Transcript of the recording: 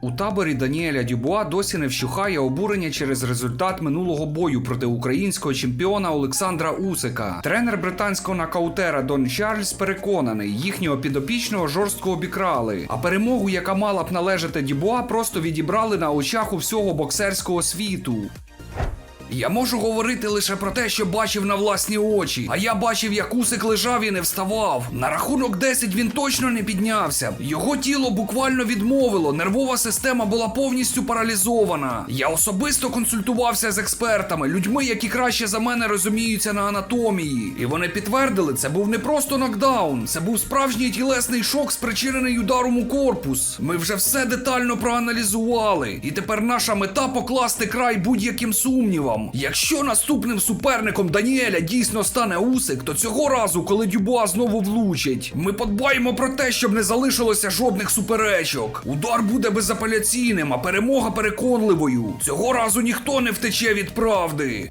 У таборі Даніеля Дюбуа досі не вщухає обурення через результат минулого бою проти українського чемпіона Олександра Усика. Тренер британського нокаутера Дон Чарльз переконаний, їхнього підопічного жорстко обікрали. А перемогу, яка мала б належати Дюбуа, просто відібрали на очах у всього боксерського світу. Я можу говорити лише про те, що бачив на власні очі. А я бачив, як Усик лежав і не вставав. На рахунок 10 він точно не піднявся. Його тіло буквально відмовило. Нервова система була повністю паралізована. Я особисто консультувався з експертами, людьми, які краще за мене розуміються на анатомії. І вони підтвердили, це був не просто нокдаун, це був справжній тілесний шок, спричинений ударом у корпус. Ми вже все детально проаналізували. І тепер наша мета покласти край будь-яким сумнівам. Якщо наступним суперником Даніеля дійсно стане Усик, то цього разу, коли Дюбуа знову влучить, ми подбаємо про те, щоб не залишилося жодних суперечок. Удар буде безапеляційним, а перемога переконливою. Цього разу ніхто не втече від правди.